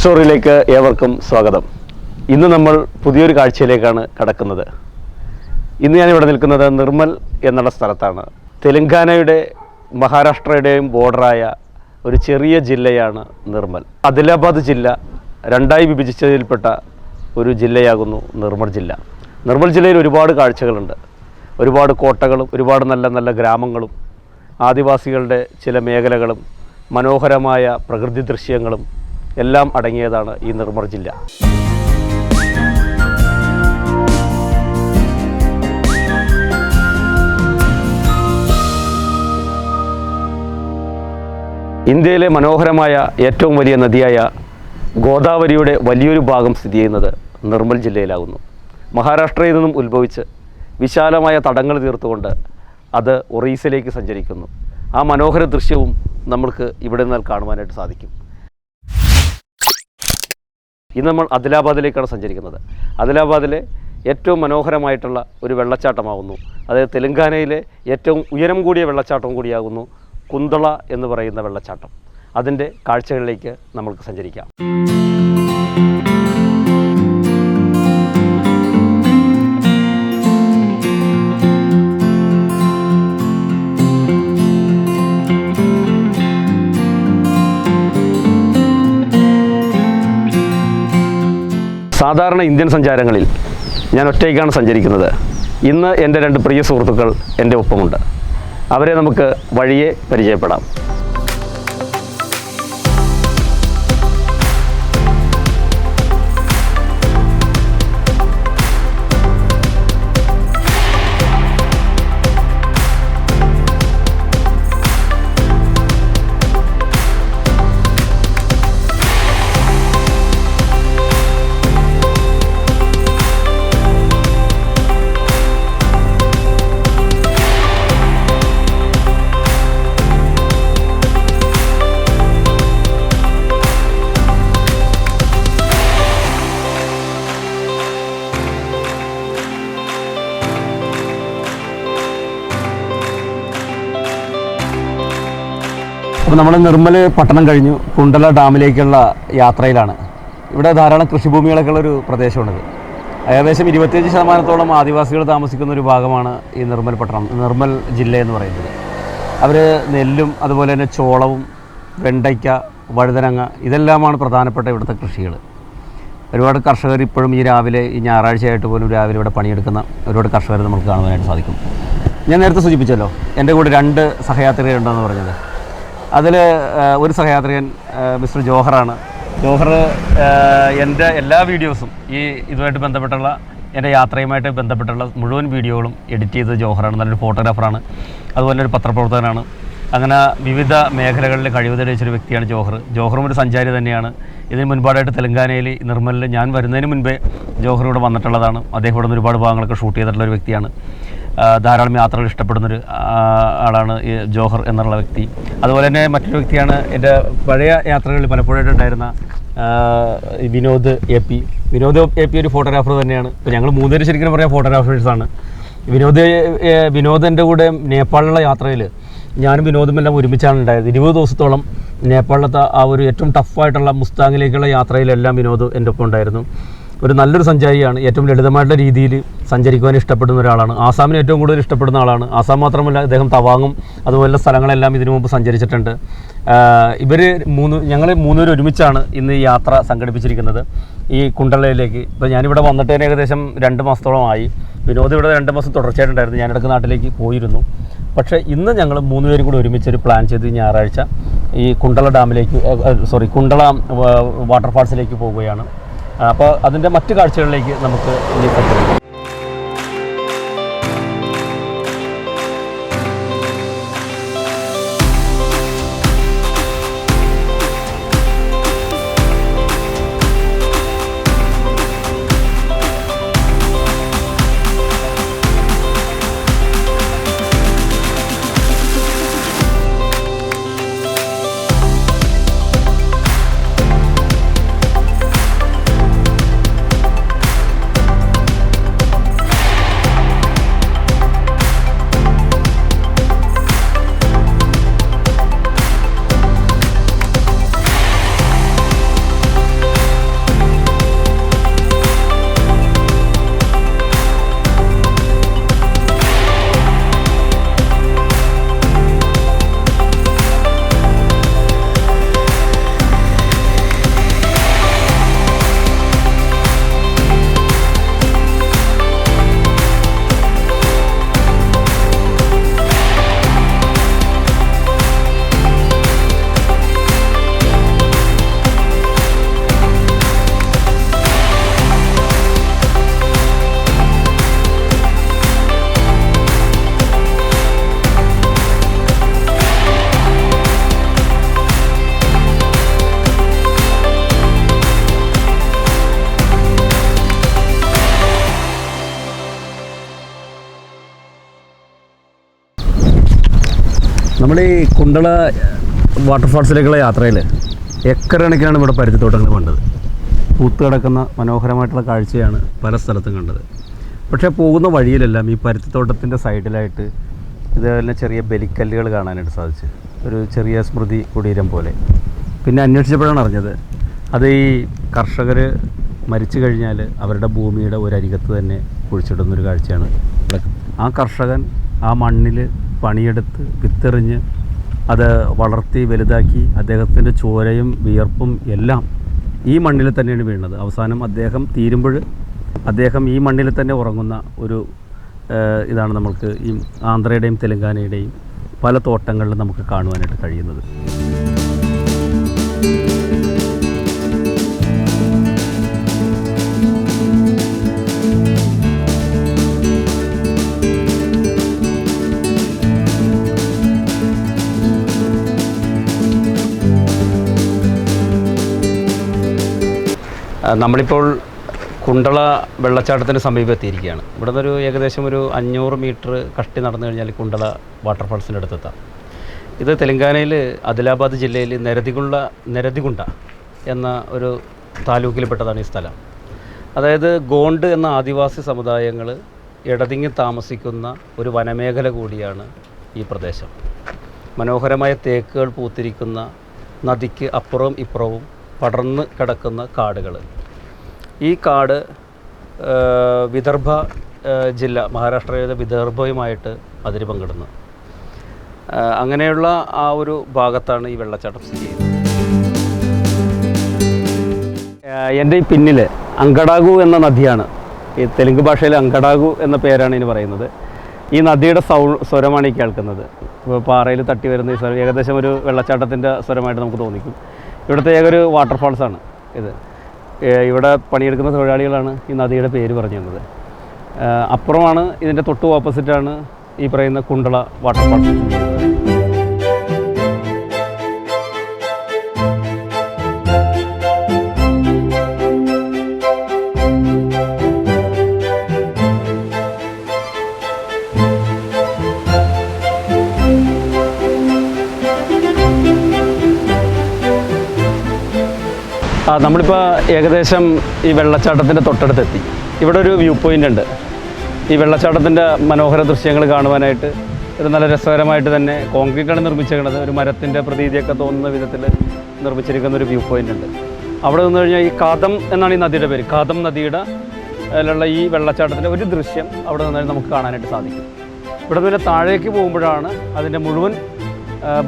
സ്റ്റോറിയിലേക്ക് ഏവർക്കും സ്വാഗതം. ഇന്ന് നമ്മൾ പുതിയൊരു കാഴ്ചയിലേക്കാണ് കടക്കുന്നത്. ഇന്ന് ഞാനിവിടെ നിൽക്കുന്നത് നിർമ്മൽ എന്നുള്ള സ്ഥലത്താണ്. തെലങ്കാനയുടെ മഹാരാഷ്ട്രയുടെയും ബോർഡറായ ഒരു ചെറിയ ജില്ലയാണ് നിർമ്മൽ. ആദിലാബാദ് ജില്ല രണ്ടായി വിഭജിച്ചതിൽപ്പെട്ട ഒരു ജില്ലയാകുന്നു നിർമ്മൽ ജില്ല. നിർമ്മൽ ജില്ലയിൽ ഒരുപാട് കാഴ്ചകളുണ്ട്. ഒരുപാട് കോട്ടകളും ഒരുപാട് നല്ല നല്ല ഗ്രാമങ്ങളും ആദിവാസികളുടെ ചില മേഖലകളും മനോഹരമായ പ്രകൃതി ദൃശ്യങ്ങളും എല്ലാം അടങ്ങിയതാണ് ഈ നിർമ്മർ ജില്ല. ഇന്ത്യയിലെ മനോഹരമായ ഏറ്റവും വലിയ നദിയായ ഗോദാവരിയുടെ വലിയൊരു ഭാഗം സ്ഥിതി ചെയ്യുന്നത് നിർമ്മൽ ജില്ലയിലാകുന്നു. മഹാരാഷ്ട്രയിൽ നിന്നും ഉത്ഭവിച്ച് വിശാലമായ തടങ്ങൾ തീർത്തുകൊണ്ട് അത് ഒറീസയിലേക്ക് സഞ്ചരിക്കുന്നു. ആ മനോഹര ദൃശ്യവും നമ്മൾക്ക് ഇവിടെ നിന്നാൽ കാണുവാനായിട്ട് സാധിക്കും. ഇന്ന് നമ്മൾ അദിലാബാദിലേക്കാണ് സഞ്ചരിക്കുന്നത്. അദിലാബാദിലെ ഏറ്റവും മനോഹരമായിട്ടുള്ള ഒരു വെള്ളച്ചാട്ടമാകുന്നു അത് തെലങ്കാനയിലെ ഏറ്റവും ഉയരം കൂടിയ വെള്ളച്ചാട്ടം കൂടിയാകുന്നു കുന്തള എന്ന് പറയുന്ന വെള്ളച്ചാട്ടം. അതിന്റെ കാഴ്ചകളിലേക്ക് നമ്മൾക്ക് സഞ്ചരിക്കാം. സാധാരണ ഇന്ത്യൻ സഞ്ചാരങ്ങളിൽ ഞാൻ ഒറ്റയ്ക്കാണ് സഞ്ചരിക്കുന്നത്. ഇന്ന് എന്റെ രണ്ട് പ്രിയ സുഹൃത്തുക്കൾ എന്റെ ഒപ്പമുണ്ട്. അവരെ നമുക്ക് വഴിയെ പരിചയപ്പെടാം. അപ്പോൾ നമ്മൾ നിർമ്മൽ പട്ടണം കഴിഞ്ഞു. കുണ്ടല ഡാമിലേക്കുള്ള യാത്രയിലാണ്. ഇവിടെ ധാരാളം കൃഷിഭൂമികളൊക്കെ ഉള്ള ഒരു പ്രദേശമാണിത്. ഏകദേശം ഇരുപത്തിയഞ്ച് ശതമാനത്തോളം ആദിവാസികൾ താമസിക്കുന്ന ഒരു ഭാഗമാണ് ഈ നിർമ്മൽ പട്ടണം നിർമ്മൽ ജില്ല എന്ന് പറയുന്നത്. അവർ നെല്ലും അതുപോലെ തന്നെ ചോളവും വെണ്ടയ്ക്ക വഴുതനങ്ങ ഇതെല്ലാമാണ് പ്രധാനപ്പെട്ട ഇവിടുത്തെ കൃഷികൾ ഒരുപാട് കർഷകർ ഇപ്പോഴും ഈ രാവിലെ ഈ ഞായറാഴ്ചയായിട്ട് പോലും രാവിലെ ഇവിടെ പണിയെടുക്കുന്ന ഒരുപാട് കർഷകർ നമുക്ക് കാണുവാനായിട്ട് സാധിക്കും. ഞാൻ നേരത്തെ സൂചിപ്പിച്ചല്ലോ എന്റെ കൂടെ രണ്ട് സഹയാത്രികരുണ്ടെന്ന് പറഞ്ഞത്. അതിൽ ഒരു സഹയാത്രികൻ മിസ്റ്റർ ജോഹറാണ്. ജോഹർ എന്റെ എല്ലാ വീഡിയോസും ഈ ഇതുമായിട്ട് ബന്ധപ്പെട്ടുള്ള എന്റെ യാത്രയുമായിട്ട് ബന്ധപ്പെട്ടുള്ള മുഴുവൻ വീഡിയോകളും എഡിറ്റ് ചെയ്തത് ജോഹറാണ്. നല്ലൊരു ഫോട്ടോഗ്രാഫറാണ്. അതുപോലെ ഒരു പത്രപ്രവർത്തകനാണ്. അങ്ങനെ വിവിധ മേഖലകളിൽ കഴിവ് തെളിയിച്ചൊരു വ്യക്തിയാണ് ജോഹർ ജോഹറും ഒരു സഞ്ചാരി തന്നെയാണ്. ഇതിന് മുൻപാടായിട്ട് തെലങ്കാനയിൽ നിർമ്മലിൽ ഞാൻ വരുന്നതിന് മുൻപേ ജോഹർ ഇവിടെ വന്നിട്ടുള്ളതാണ്. അദ്ദേഹം ഇവിടെ നിന്ന് ഒരുപാട് ഭാഗങ്ങളൊക്കെ ഷൂട്ട് ചെയ്തിട്ടുള്ള ഒരു വ്യക്തിയാണ്. ധാരാളം യാത്രകൾ ഇഷ്ടപ്പെടുന്നൊരു ആളാണ് ഈ ജോഹർ എന്നുള്ള വ്യക്തി. അതുപോലെ തന്നെ മറ്റൊരു വ്യക്തിയാണ് എന്റെ പഴയ യാത്രകളിൽ പലപ്പോഴായിട്ട് ഉണ്ടായിരുന്ന Vinod A P. Vinod A P ഒരു ഫോട്ടോഗ്രാഫർ തന്നെയാണ്. ഇപ്പോൾ ഞങ്ങൾ മൂന്നുപേര് ശരിക്കും പറയാം ഫോട്ടോഗ്രാഫേഴ്സാണ്. വിനോദ് വിനോദിന്റെ കൂടെ നേപ്പാളിലുള്ള യാത്രയിൽ ഞാനും വിനോദും എല്ലാം ഒരുമിച്ചാണ് ഉണ്ടായത്. ഇരുപത് ദിവസത്തോളം നേപ്പാളിലത്തെ ആ ഒരു ഏറ്റവും ടഫായിട്ടുള്ള മുസ്താങ്ങിലേക്കുള്ള യാത്രയിലെല്ലാം വിനോദ് എന്റെ ഒപ്പം ഉണ്ടായിരുന്നു. ഒരു നല്ലൊരു സഞ്ചാരിയാണ്. ഏറ്റവും ലളിതമായിട്ടുള്ള രീതിയിൽ സഞ്ചരിക്കുവാൻ ഇഷ്ടപ്പെടുന്ന ഒരാളാണ്. ആസാമിന് ഏറ്റവും കൂടുതൽ ഇഷ്ടപ്പെടുന്ന ആളാണ്. ആസാം മാത്രമല്ല അദ്ദേഹം തവാങ്ങും അതുപോലുള്ള സ്ഥലങ്ങളെല്ലാം ഇതിനു മുമ്പ് സഞ്ചരിച്ചിട്ടുണ്ട്. ഇവർ മൂന്ന് ഞങ്ങൾ മൂന്നുപേർ ഒരുമിച്ചാണ് ഇന്ന് ഈ യാത്ര സംഘടിപ്പിച്ചിരിക്കുന്നത് ഈ കുണ്ടളയിലേക്ക്. ഇപ്പോൾ ഞാനിവിടെ വന്നിട്ട് ഏകദേശം രണ്ട് മാസത്തോളമായി. വിനോദ് ഇവിടെ രണ്ട് മാസം തുടർച്ചയായിട്ടുണ്ടായിരുന്നു. ഞാനിടക്ക് നാട്ടിലേക്ക് പോയിരുന്നു. പക്ഷേ ഇന്ന് ഞങ്ങൾ മൂന്നുപേരും കൂടി ഒരുമിച്ച് ഒരു പ്ലാൻ ചെയ്ത് ഞായറാഴ്ച ഈ കുണ്ടള ഡാമിലേക്ക് സോറി കുണ്ടള വാട്ടർഫാൾസിലേക്ക് പോവുകയാണ്. അപ്പോൾ അതിന്റെ മറ്റു കാഴ്ചകളിലേക്ക് നമുക്ക് ഇനി സഞ്ചരിക്കാം നമ്മൾ ഈ കുണ്ടള വാട്ടർഫാൾസിലേക്കുള്ള യാത്രയിൽ ഏക്കർ കണക്കിനാണ് ഇവിടെ പരുത്തിത്തോട്ടങ്ങൾ കണ്ടത്. പൂത്ത് കിടക്കുന്ന മനോഹരമായിട്ടുള്ള കാഴ്ചയാണ് പല സ്ഥലത്തും കണ്ടത്. പക്ഷേ പോകുന്ന വഴിയിലെല്ലാം ഈ പരുത്തിത്തോട്ടത്തിന്റെ സൈഡിലായിട്ട് ഇതേപോലെ ചെറിയ ബലിക്കല്ലുകൾ കാണാനായിട്ട് സാധിച്ചു. ഒരു ചെറിയ സ്മൃതി കുടീരം പോലെ. പിന്നെ അന്വേഷിച്ചപ്പോഴാണ് അറിഞ്ഞത് അത് ഈ കർഷകർ മരിച്ചു കഴിഞ്ഞാൽ അവരുടെ ഭൂമിയുടെ ഒരരികത്ത് തന്നെ കുഴിച്ചിടുന്നൊരു കാഴ്ചയാണ് ആ കർഷകൻ ആ മണ്ണിൽ പണിയെടുത്ത് വിത്തെറിഞ്ഞ് അത് വളർത്തി വലുതാക്കി അദ്ദേഹത്തിന്റെ ചോരയും വിയർപ്പും എല്ലാം ഈ മണ്ണിൽ തന്നെയാണ് വീണത്. അവസാനം അദ്ദേഹം തീരുമ്പോൾ അദ്ദേഹം ഈ മണ്ണിൽ തന്നെ ഉറങ്ങുന്ന ഒരു ഇതാണ് നമ്മൾക്ക് ഈ ആന്ധ്രയുടെയും തെലങ്കാനയുടെയും പല തോട്ടങ്ങളിലും നമുക്ക് കാണുവാനായിട്ട് കഴിയുന്നത്. നമ്മളിപ്പോൾ കുണ്ടള വെള്ളച്ചാട്ടത്തിന് സമീപം എത്തിയിരിക്കുകയാണ്. ഇവിടെ നിന്നൊരു ഏകദേശം ഒരു അഞ്ഞൂറ് മീറ്റർ കഷ്ടി നടന്നു കഴിഞ്ഞാൽ കുണ്ടള വാട്ടർഫാൾസിന്റെ അടുത്തെത്താം. ഇത് തെലങ്കാനയിൽ ആദിലാബാദ് ജില്ലയിൽ നെരതികുണ്ട നിരതികുണ്ട എന്ന ഒരു താലൂക്കിൽപ്പെട്ടതാണ് ഈ സ്ഥലം. അതായത് ഗോണ്ട് എന്ന ആദിവാസി സമുദായങ്ങൾ ഇടതിങ്ങി താമസിക്കുന്ന ഒരു വനമേഖല കൂടിയാണ് ഈ പ്രദേശം. മനോഹരമായ തേക്കുകൾ പൂത്തിരിക്കുന്ന നദിക്ക് അപ്പുറവും ഇപ്പുറവും പടർന്ന് കിടക്കുന്ന കാടുകൾ. ഈ കാട് വിദർഭ ജില്ല മഹാരാഷ്ട്രയിലെ വിദർഭയുമായിട്ട് അതിര് പങ്കിടുന്നു. അങ്ങനെയുള്ള ആ ഒരു ഭാഗത്താണ് ഈ വെള്ളച്ചാട്ടം സ്ഥിതി ചെയ്യുന്നത്. എന്റെ ഈ പിന്നിൽ അങ്കടാഗു എന്ന നദിയാണ്. ഈ തെലുങ്ക് ഭാഷയിൽ അങ്കടാഗു എന്ന പേരാണ് ഇനി പറയുന്നത്. ഈ നദിയുടെ സൗ സ്വരമാണ് ഈ കേൾക്കുന്നത്. ഇപ്പോൾ പാറയിൽ തട്ടി വരുന്ന ഈ സ്വരം ഏകദേശം ഒരു വെള്ളച്ചാട്ടത്തിന്റെ സ്വരമായിട്ട് നമുക്ക് തോന്നിക്കും. ഇവിടുത്തെ ഏക ഒരു വാട്ടർഫാൾസാണ് ഇത്. ഇവിടെ പണിയെടുക്കുന്ന തൊഴിലാളികളാണ് ഈ നദിയുടെ പേര് പറഞ്ഞു തന്നത് അപ്പുറമാണ് ഇതിന്റെ തൊട്ട് ഓപ്പോസിറ്റാണ് ഈ പറയുന്ന കുണ്ടള വാട്ടർഫാൾ നമ്മളിപ്പോൾ ഏകദേശം ഈ വെള്ളച്ചാട്ടത്തിന്റെ തൊട്ടടുത്തെത്തി. ഇവിടെ ഒരു വ്യൂ പോയിന്റ് ഉണ്ട്. ഈ വെള്ളച്ചാട്ടത്തിന്റെ മനോഹര ദൃശ്യങ്ങൾ കാണുവാനായിട്ട് ഇത് നല്ല രസകരമായിട്ട് തന്നെ കോൺക്രീറ്റാണ് നിർമ്മിച്ചിരിക്കുന്നത്. ഒരു മരത്തിന്റെ പ്രതീതിയൊക്കെ തോന്നുന്ന വിധത്തിൽ നിർമ്മിച്ചിരിക്കുന്ന ഒരു വ്യൂ പോയിന്റ് ഉണ്ട്. അവിടെ നിന്ന് കഴിഞ്ഞാൽ ഈ കാതം എന്നാണ് ഈ നദിയുടെ പേര്. കാതം നദിയുടെ അതിലുള്ള ഈ വെള്ളച്ചാട്ടത്തിന്റെ ഒരു ദൃശ്യം അവിടെ നിന്ന് നമുക്ക് കാണാനായിട്ട് സാധിക്കും. ഇവിടെ പിന്നെ താഴേക്ക് പോകുമ്പോഴാണ് അതിന്റെ മുഴുവൻ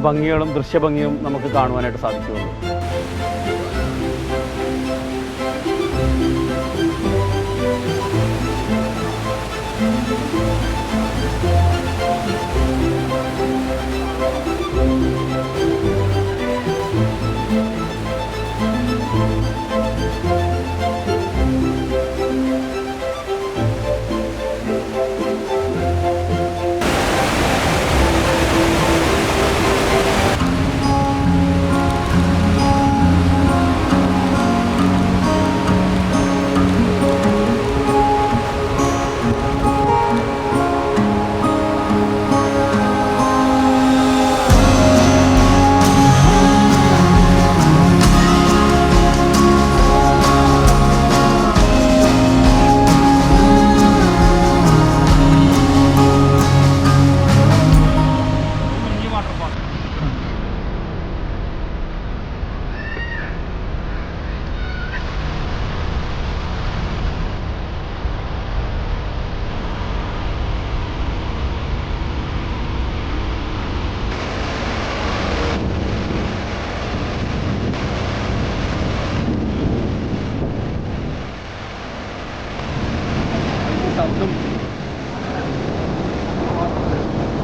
ഭംഗികളും ദൃശ്യഭംഗിയും നമുക്ക് കാണുവാനായിട്ട് സാധിക്കുകയുള്ളൂ.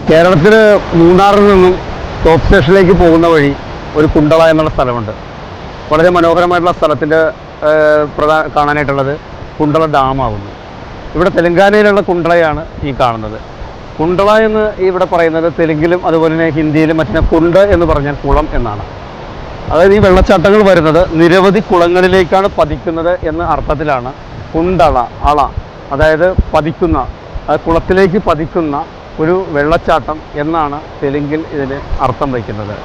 കേരളത്തിൽ മൂന്നാറിൽ നിന്നും ടോപ്പ് സ്റ്റേഷനിലേക്ക് പോകുന്ന വഴി ഒരു കുണ്ടള എന്നുള്ള സ്ഥലമുണ്ട്. വളരെ മനോഹരമായിട്ടുള്ള സ്ഥലത്തിന്റെ പ്രധാന കാണാനായിട്ടുള്ളത് കുണ്ടള ഡാമാകുന്നു ഇവിടെ തെലങ്കാനയിലുള്ള കുണ്ടളയാണ് ഈ കാണുന്നത്. കുണ്ടള എന്ന് ഇവിടെ പറയുന്നത് തെലുങ്കിലും അതുപോലെ തന്നെ ഹിന്ദിയിലും മറ്റേ കുണ്ട് എന്ന് പറഞ്ഞാൽ കുളം എന്നാണ്. അതായത് ഈ വെള്ളച്ചാട്ടങ്ങൾ വരുന്നത് നിരവധി കുളങ്ങളിലേക്കാണ് പതിക്കുന്നത് എന്ന അർത്ഥത്തിലാണ് കുണ്ടള അള അതായത് പതിക്കുന്ന കുളത്തിലേക്ക് പതിക്കുന്ന ഒരു വെള്ളച്ചാട്ടം എന്നാണ് തെലുങ്കിൽ ഇതിന് അർത്ഥം വയ്ക്കുന്നത്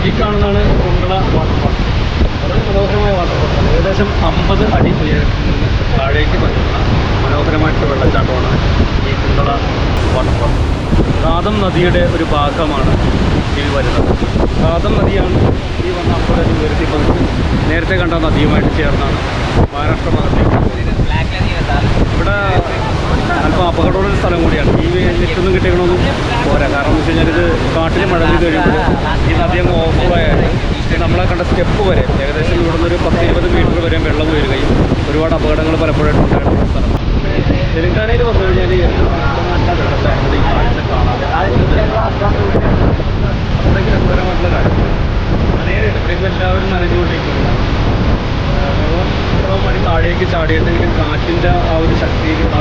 ഈ കാണുന്നതാണ് കുണ്ടള വാട്ടർഫാൾ വളരെ മനോഹരമായ വാട്ടർഫാൾ അമ്പത് അടി ഉയരത്തിൽ താഴേക്ക് പറ്റുന്ന മനോഹരമായിട്ടുള്ള വെള്ളച്ചാട്ടമാണ് ഈ കുണ്ടള വാട്ടർഫാൾ കാതം നദിയുടെ ഒരു ഭാഗമാണ് ഇതിൽ വരുന്നത്. കാതം നദിയാണ് ഈ വന്ന അപ്പോൾ അടി ഉയർത്തി പതിച്ച് നേരത്തെ കണ്ട നദിയുമായിട്ട് ചേർന്നാണ് മഹാരാഷ്ട്ര ഭാഗത്തേക്ക് ഇവിടെ അല്പം അപകടമുള്ളൊരു സ്ഥലം കൂടിയാണ്. ഈ നെറ്റൊന്നും കിട്ടിയണമെന്നും പോരാ. കാരണം എന്ന് വെച്ച് കഴിഞ്ഞാൽ ഇത് കാട്ടിൽ മഴ പെയ്ത് കഴിയുമ്പോൾ ഈ നദി അങ്ങ് ഓഫായാൽ നമ്മളെ കണ്ട സ്റ്റെപ്പ് വരെ ഏകദേശം ഇവിടെ നിന്നൊരു പത്ത് ഇരുപത് മീറ്റർ വരെ വെള്ളം ഉയരുകയും ഒരുപാട് അപകടങ്ങൾ പലപ്പോഴും ഉണ്ടായിട്ടുള്ള സ്ഥലം. തെലങ്കാനയിൽ വന്നു കഴിഞ്ഞാൽ ചാടിയിട്ടെങ്കിലും കാറ്റിന്റെ ആ ഒരു ശക്തിയിൽ ആ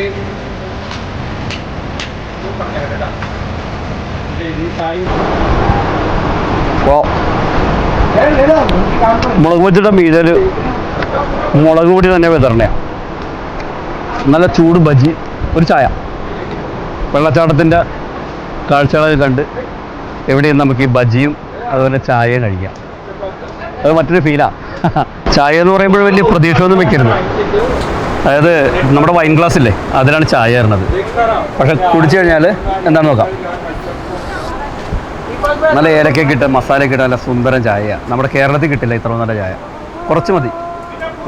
വെള്ളമെല്ലാം കൂടെ മുറക്കി ഇങ്ങനെ പരന്നുകൊണ്ടിരിക്കുകയാണ് മുളക് വെച്ചിട്ട് മീതൽ മുളക് പൊടി തന്നെ വിതരണേ നല്ല ചൂട് ബജി ഒരു ചായ. വെള്ളച്ചാട്ടത്തിന്റെ കാഴ്ചകളിൽ കണ്ട് എവിടെയും നമുക്ക് ഈ ബജിയും അതുപോലെ ചായയും കഴിക്കാം. അത് മറ്റൊരു ഫീലാണ് ചായ എന്ന് പറയുമ്പോൾ വലിയ പ്രതീക്ഷയൊന്നും വെക്കരുത്. അതായത് നമ്മുടെ വൈൻ ഗ്ലാസ് ഇല്ലേ അതിലാണ് ചായ തരുന്നത് പക്ഷെ കുടിച്ചു കഴിഞ്ഞാൽ എന്താണെന്ന് നോക്കാം. നല്ല ഏലക്ക കിട്ടുക മസാലയൊക്കെ ഇട്ട് നല്ല സുന്ദരം ചായയാണ് നമ്മുടെ കേരളത്തിൽ കിട്ടില്ല ഇത്ര നല്ല ചായ. കുറച്ച് മതി.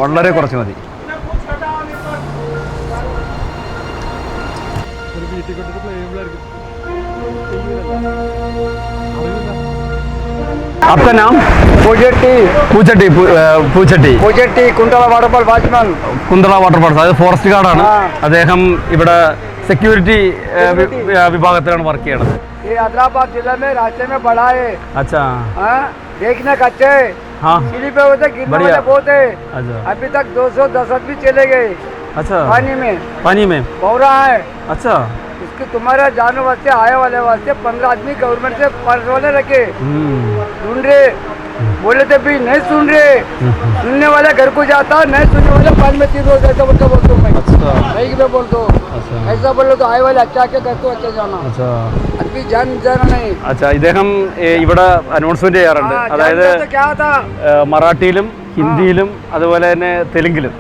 വളരെ കുറച്ച് മതി. आपका नाम പൂജട്ടി പൂച്ചട്ടി പൂ- ഏ, പൂച്ചട്ടി പൂജട്ടി Kundala waterfall watchman Kunthala waterfalls അതായത് ഫോറസ്റ്റ് ഗാർഡാണ് ആ. അദ്ദേഹം ഇവിടെ സെക്യൂരിറ്റി വിഭാഗത്തിലാണ് വർക്ക് ചെയ്യണത് ये हैदराबाद जिला में रास्ते में बड़ा है അച്ഛാ हाँ? देखने का अच्छे है हाँ सीढ़ी पे होते गिरने बढ़िया। वाले बहुत है अच्छा अभी तक 210 आदमी चले गए अच्छा पानी में पानी में बहुरा है अच्छा इसके तुम्हारे जाने वास्ते आए वाले वास्ते पंद्रह आदमी गवर्नमेंट से पर्स वाले रखे हम्म, सुन रहे बोले थे भी नहीं सुन रहे सुनने वाले घर को जाता नहीं सुनने वाले पानी में तीन रोज ऐसा बोलते बोलते मैं अच्छा नहीं मैं बोल दो अच्छा ऐसा बोलो तो आए वाले अच्छा के घर को अच्छा जाना अच्छा अभी जान जाना नहीं അച്ഛാ ഇദ്ദേഹം ഏ, ഇവിടെ അനൗൺസ്മെന്റ് ചെയ്യാറുണ്ട് हाँ, അതായത് जानता तो क्या था ഏ, മറാഠിയിലും ഹിന്ദിയിലും അതുപോലെ തന്നെ തെലുങ്കിലും.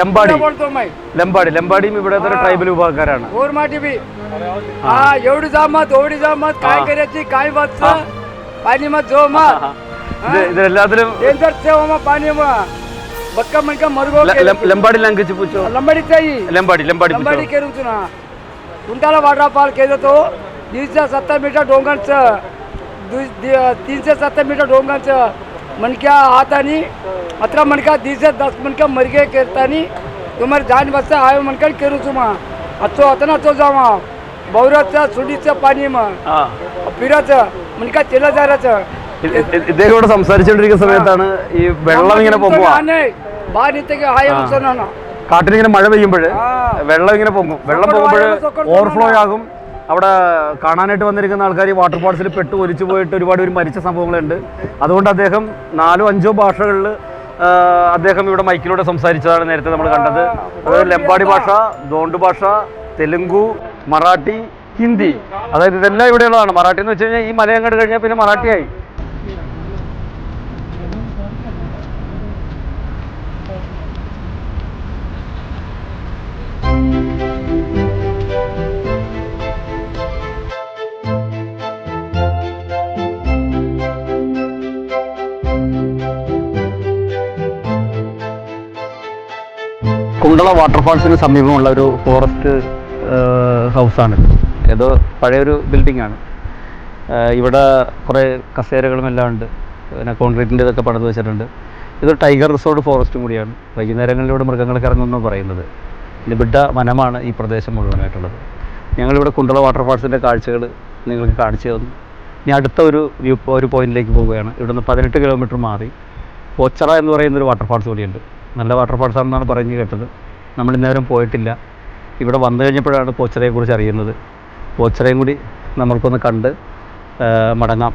ലംബാടി ലംബാടി. ലംബാടിയും ഇവിടെ ട്രൈബൽ വിഭാഗക്കാരാണ്. ഇതിലെല്ലാത്തിലും ലംബാടി ലാംഗ്വേജ് ലംബാടി ലംബാടി ലംബാടി ఉంటాల వాటర్ ఫాల్ కేదతో तुला कुंटाला वाटरफॉल केलं तो दीडशे सत्तर मीटर डोंगरचं दु- दि- तीनशे सत्तर मीटर डोंगरचं मणक्या हातानी अठरा मणका दीडशे दस मणका मरगे करतानी तुम्हाला जाण वाजता आहे मणका केरू तुमा अचो आता ना तो जावा बौराचं सुडीचं पाणी मग ആ फिराचं मणका तेला जायचं ഇ- ഇ- ഇദ്ദേഹം ഇവിടെ സംസാരിച്ചുകൊണ്ടിരിക്കുന്ന സമയത്താണ് ഈ വെള്ളം ഇങ്ങനെ പൊങ്ങുക बाहेर येते की हाय ആ. असं ना കാട്ടിലിങ്ങനെ മഴ പെയ്യുമ്പോൾ ആ. വെള്ളം ഇങ്ങനെ പൊങ്ങും വെള്ളം സൊക്കർ പൊങ്ങുമ്പോൾ വായ, സൊക്കർ ഓവർഫ്ലോ തോന്നണം. ആകും അവിടെ കാണാനായിട്ട് വന്നിരിക്കുന്ന ആൾക്കാർ ഈ വാട്ടർ പാർട്സിൽ പെട്ട് ഒലിച്ചു പോയിട്ട് ഒരുപാട് പേര് മരിച്ച സംഭവങ്ങളുണ്ട്. അതുകൊണ്ട് അദ്ദേഹം നാലോ അഞ്ചോ ഭാഷകളിൽ അദ്ദേഹം ഇവിടെ മൈക്കിലൂടെ സംസാരിച്ചതാണ് നേരത്തെ നമ്മൾ കണ്ടത്. അതായത് ലംബാടി ഭാഷ ദോണ്ട് ഭാഷ തെലുങ്കു മറാഠി ഹിന്ദി. അതായത് ഇതെല്ലാം ഇവിടെയുള്ളതാണ്. മറാഠി എന്ന് വെച്ച് കഴിഞ്ഞാൽ ഈ മലയം കണ്ടു കഴിഞ്ഞാൽ പിന്നെ മറാഠിയായി. കുണ്ടള വാട്ടർഫാൾസിന് സമീപമുള്ള ഒരു ഫോറസ്റ്റ് ഹൗസാണ് ഏതോ പഴയൊരു ബിൽഡിംഗ് ആണ്. ഇവിടെ കുറേ കസേരകളും എല്ലാം ഉണ്ട്. പിന്നെ കോൺക്രീറ്റിന്റെ ഇതൊക്കെ പണിത് വെച്ചിട്ടുണ്ട്. ഇത് ടൈഗർ റിസോർട്ട് ഫോറസ്റ്റും കൂടിയാണ്. വൈകുന്നേരങ്ങളിലൂടെ മൃഗങ്ങൾക്ക് ഇറങ്ങുമെന്ന് പറയുന്നത്. നിബിഡ വനമാണ് ഈ പ്രദേശം മുഴുവനായിട്ടുള്ളത്. ഞങ്ങളിവിടെ കുണ്ടള വാട്ടർഫാൾസിന്റെ കാഴ്ചകൾ നിങ്ങൾക്ക് കാണിച്ചു തന്നു. ഇനി അടുത്ത ഒരു വ്യൂ ഒരു പോയിന്റിലേക്ക് പോവുകയാണ്. ഇവിടുന്ന് പതിനെട്ട് കിലോമീറ്റർ മാറി. പോച്ചറ എന്ന് പറയുന്നൊരു വാട്ടർഫാൾസ് കൂടിയുണ്ട്. നല്ല വാട്ടർഫാൾസ് ആണെന്നാണ് പറഞ്ഞു കേട്ടത്. നമ്മൾ ഇന്നേരം പോയിട്ടില്ല. ഇവിടെ വന്നു കഴിഞ്ഞപ്പോഴാണ് പോച്ചറയെക്കുറിച്ച് അറിയുന്നത്. പോച്ചറയും കൂടി നമ്മൾക്കൊന്ന് കണ്ട് മടങ്ങാം.